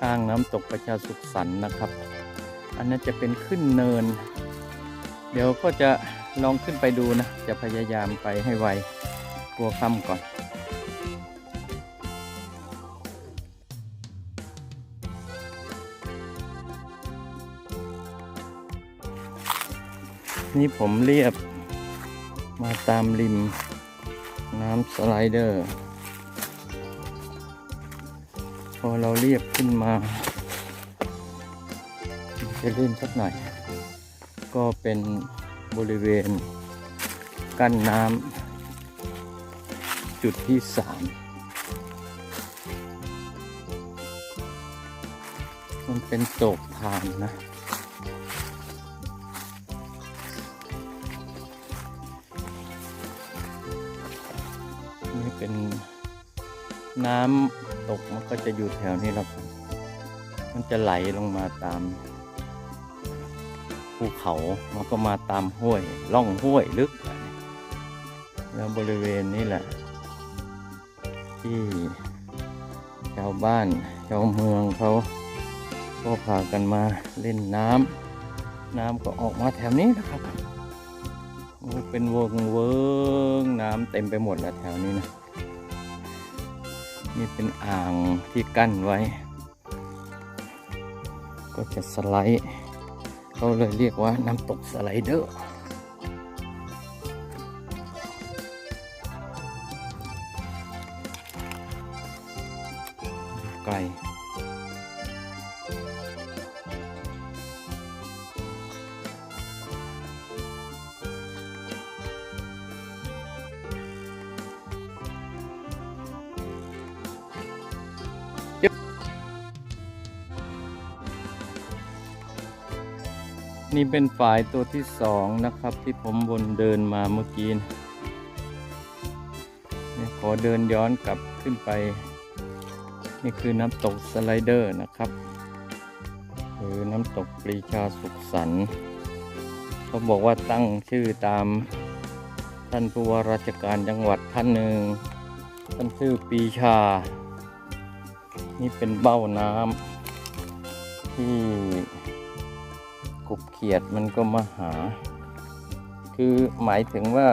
ข้างน้ำตกประชาสุขสันนะครับ อันนั้นจะเป็นขึ้นเนิน เดี๋ยวก็จะลองขึ้นไปดูนะ จะพยายามไปให้ไวกลัวค่ำก่อนนี่ผมเรียบมาตามริมน้ำสไลเดอร์ อเราเรียบขึ้นมา จะเล่นสักหน่อย ก็เป็นบริเวณ กั้นน้ำจุดที่สามมันเป็นโศกทานนะนี่เป็น น้ำตกมันก็จะอยู่แถวนี้แหล้วครับ มันจะไหลลงมาตามภูเขา มันก็มาตามห้วยล่องห้วยลึก แล้วบริเวณนี้แหละ ที่ชาวบ้านชาวเมืองเขาก็พากันมาเล่นน้ำน้ำก็ออกมาแถวนี้นะครับเป็นวงเวิงน้ำเต็มไปหมดแล้วแถวนี้นะ นี่เป็นอ่างที่กั้นไว้ ก็จะสไลด์ เขาเลยเรียกว่าน้ำตกสไลเดอร์ไกล นี่เป็นฝายตัวที่สองนะครับ ที่ผมวนเดินมาเมื่อกี้นี่ขอเดินย้อนกลับขึ้นไป นี่คือน้ำตกสไลเดอร์นะครับ หรือน้ำตกปรีชาสุขสันต์เขาบอกว่าตั้งชื่อตามท่านผู้ว่าราชการจังหวัดท่านหนึ่งท่านชื่อปีชา นี่เป็นเบ้าน้ำที่ กบเขียดมันก็มาหา คือหมายถึงว่า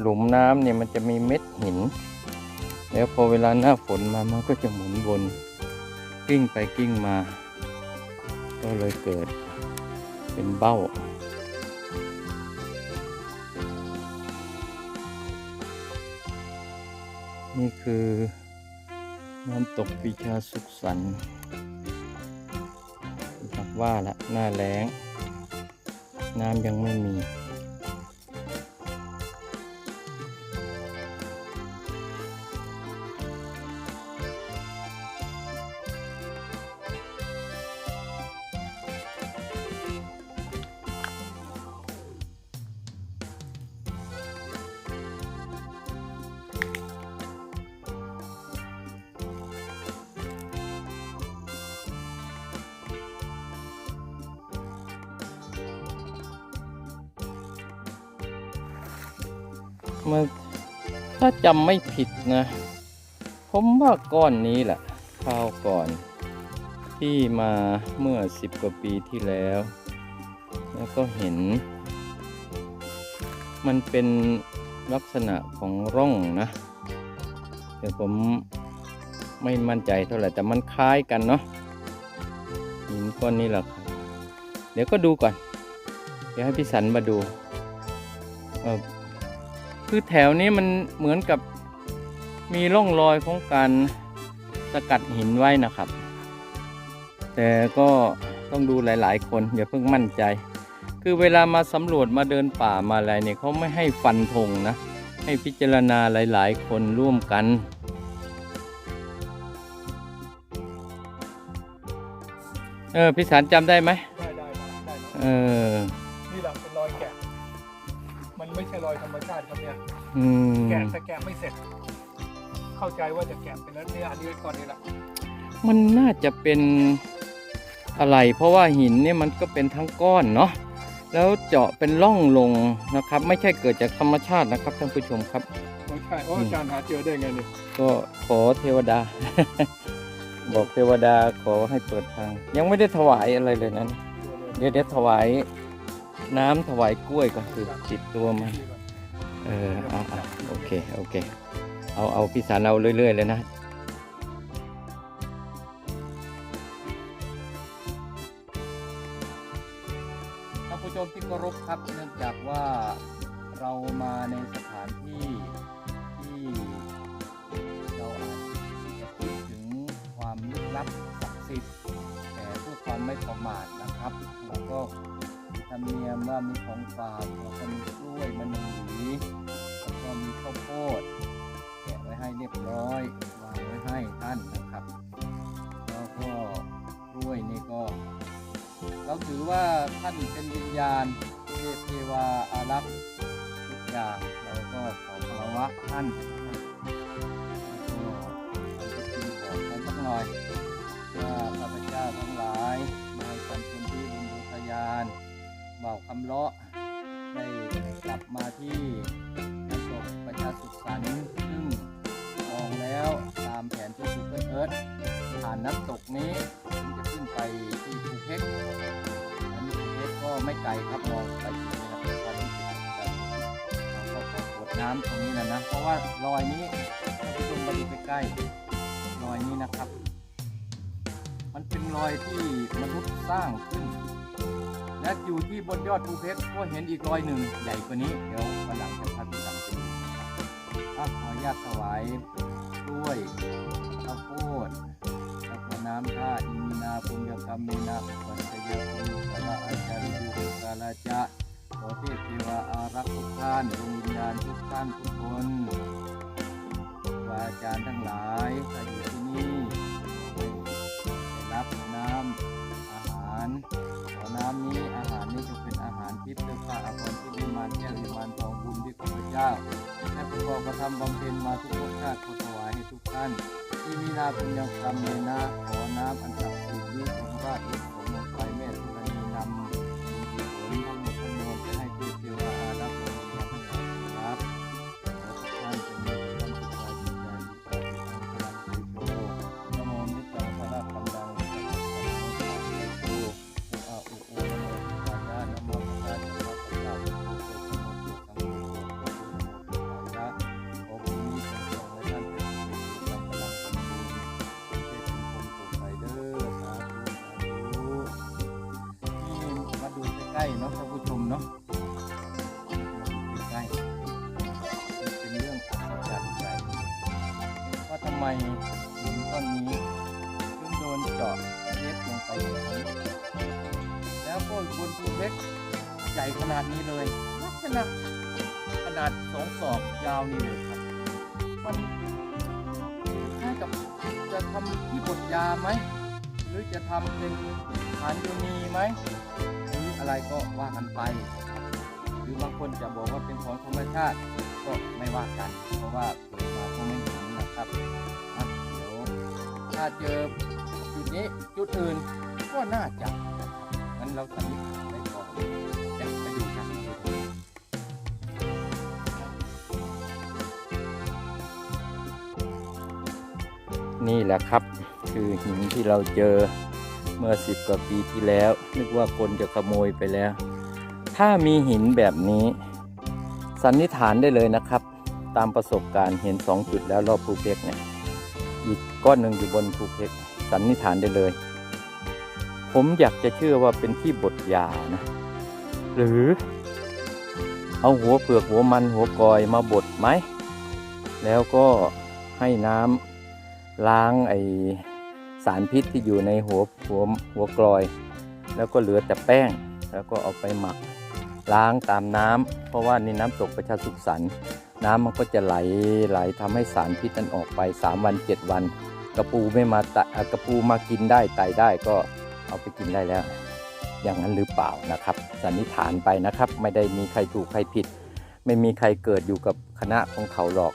หลุมน้ำเนี่ยมันจะมีเม็ดหิน แล้วพอเวลาหน้าฝนมามันก็จะหมุนวนกิ้งไปกิ้งมา ก็เลยเกิดเป็นเบ้านี่คือน้ำตกปีชาสุขสันต์ ว่าละหน้าแล้ง น้ำยังไม่มี มื่อถ้าจำไม่ผิดนะ ผมว่าก้อนนี้แหละคราวก่อน ที่มาเมื่อสิบกว่าปีที่แล้ว แล้วก็เห็น มันเป็นลักษณะของร่องนะแต่ผมไม่มั่นใจเท่าไหร่แต่มันคล้ายกันเนาะหินก้อนนี้แหละครับ เดี๋ยวก็ดูก่อน เดี๋ยวให้พี่สันมาดูเออ คือแถวนี้มันเหมือนกับมีร่องรอยของการสกัดหินไว้นะครับ แต่ก็ต้องดูหลาย ๆ คนอย่าเพิ่งมั่นใจ คือเวลามาสำรวจมาเดินป่ามาอะไรเนี่ยเขาไม่ให้ฟันธงนะ ให้พิจารณาหลาย ๆ คนร่วมกันเออพี่สารจำได้ไหมได้ได้ได้ได้นะเออนี่แหละเป็นรอยแกะ มันไม่ใช่รอยธรรมชาติครับเนี่ยอืมแกะแต่แกะไม่เสร็จ เข้าใจว่าจะแกะเป็นแล้วเนี่ยอันนี้ก่อนนี่แหละมันน่าจะเป็นอะไร เพราะว่าหินเนี่ยมันก็เป็นทั้งก้อนเนาะแล้วเจาะเป็นร่องลงนะครับ ไม่ใช่เกิดจากธรรมชาตินะครับท่านผู้ชมครับ ไม่ใช่โอ้อาจารย์หาเจอได้ไงเนี่ยก็ขอเทวดามบอกเทวดาขอให้เปิดทาง ยังไม่ได้ถวายอะไรเลยนั้น เดี๋ยวเดี๋ยวถวาย น้ำถวายกล้วยก็คือติดตัวมาเออเอาเอาโอเคโอเค เอาเอาพี่สารเอาเรื่อยๆเลยนะท่านผู้ชมที่เคารพครับเนื่องจากว่าเรามาในสถานที่ที่เราอาจจะพูดถึงความลึกลับศักดิ์สิทธิ์แต่เพื่อความไม่ประมาทนะครับเราก็ ธรรมเนียมว่ามีของฝากแล้วก็มีกล้วยมันหวีแล้วก็มีข้าวโพดแกะไว้ให้เรียบร้อยวางไว้ให้ท่านนะครับ แล้วก็กล้วยนี่ก็ เราถือว่าท่านเป็นวิญญาณเทพเทวาอารักษ์ทุกอย่างเราก็ขอคารวะท่านแล้วก็ทำพิธีบอกกันสักหน่อยว่าข้าพเจ้าทั้งหลายนายสันตุนที่บุญบุทยาน เบาคำเลาะได้กลับมาที่น้ำตกประชาสุขสันต์ซึ่งมองแล้วตามแผนที่คูเกิลเอิร์ธผ่านน้ำตกนี้ถึงจะขึ้นไปที่ภูเก็ตอันนี้ภูเก็ตก็ไม่ไกลครับมองไปที่นี่นะครับความรู้กกันเราก็ขอดน้ำตรงนี้นะนะ เพราะว่ารอยนี้ถ้าผู้ชมมาดูใกล้ๆรอยนี้นะครับ มันเป็นรอยที่มนุษย์สร้างขึ้น และอยู่ที่บนยอดภูเพชรก็เห็นอีกรอยหนึ่งใหญ่กว่านี้ เดี๋ยววันหลังจะพาพี่ตังไปดูนะครับอะขออนุญาตถวายกล้วยข้าวโพดแล้วก็น้ำท่าอิมินาปุญญกรรมมินาปุปัญจยปุญญาอาจาริยุกาลาจะขอเทพเทวาอารักษ์ทุกท่านดวงวิญญาณทุกท่านทุกคนครูบาอาจารย์ทั้งหลายถ้าพเจ้าได้ประกอบกระทำบำเพ็ญมาทุกภพชาติขอถวายให้ทุกท่าน ที่มีนาบุญญกรรมเนนะขอน้ำอันศักดิ์สิทธิ์นี้ของราชอิส ล้ๆเนาะท่านผู้ชมเนาะมาดูใกล้เป็นเรื่องอัศจรรย์ใจว่าทำไมหินก้อนนี้ถึงโดนเจาะเทปลงไปแล้วก็บนภูเพชรใหญ่ขนาดนี้เลยลักษณะขนาดสองศอกยาวนี่เลยครับมันคล้ายกับจะทำที่บดยาไหม หรือจะทำเป็นฐานโยนีไหม อะไรก็ว่ากันไป หรือบางคนจะบอกว่าเป็นของธรรมชาติก็ไม่ว่ากัน เพราะว่าเกิดมาก็ไม่เห็นนะครับอะเดี๋ยวถ้าเจอจุดนี้จุดอื่นก็น่าจะนะครับงั้นเราสันนิษฐานไว้ก่อนจะไปดูกันนี่แหละครับคือหินที่เราเจอ เมื่อสิบกว่าปีที่แล้ว นึกว่าคนจะขโมยไปแล้ว ถ้ามีหินแบบนี้ สันนิษฐานได้เลยนะครับ ตามประสบการณ์เห็นสองจุดแล้วรอบภูเก็ตเนี่ยอีกก้อนหนึ่งอยู่บนภูเก็ตสันนิษฐานได้เลย ผมอยากจะเชื่อว่าเป็นที่บดยานะ หรือ เอาหัวเปลือกหัวมันหัวกอยมาบดไหม แล้วก็ให้น้ำล้างไอ สารพิษที่อยู่ในหัวหัวหัวกลอย แล้วก็เหลือแต่แป้ง แล้วก็เอาไปหมักล้างตามน้ำเพราะว่านี่น้ำตกประชาสุขสันน้ำมันก็จะไหลไหลทำให้สารพิษนั้นออกไป 3 วัน 7 วัน กระปูไม่มาตะกระปูมากินได้ไตได้ก็เอาไปกินได้แล้ว อย่างนั้นหรือเปล่านะครับ สันนิษฐานไปนะครับ ไม่ได้มีใครถูกใครผิด ไม่มีใครเกิดอยู่กับคณะของเขาหรอก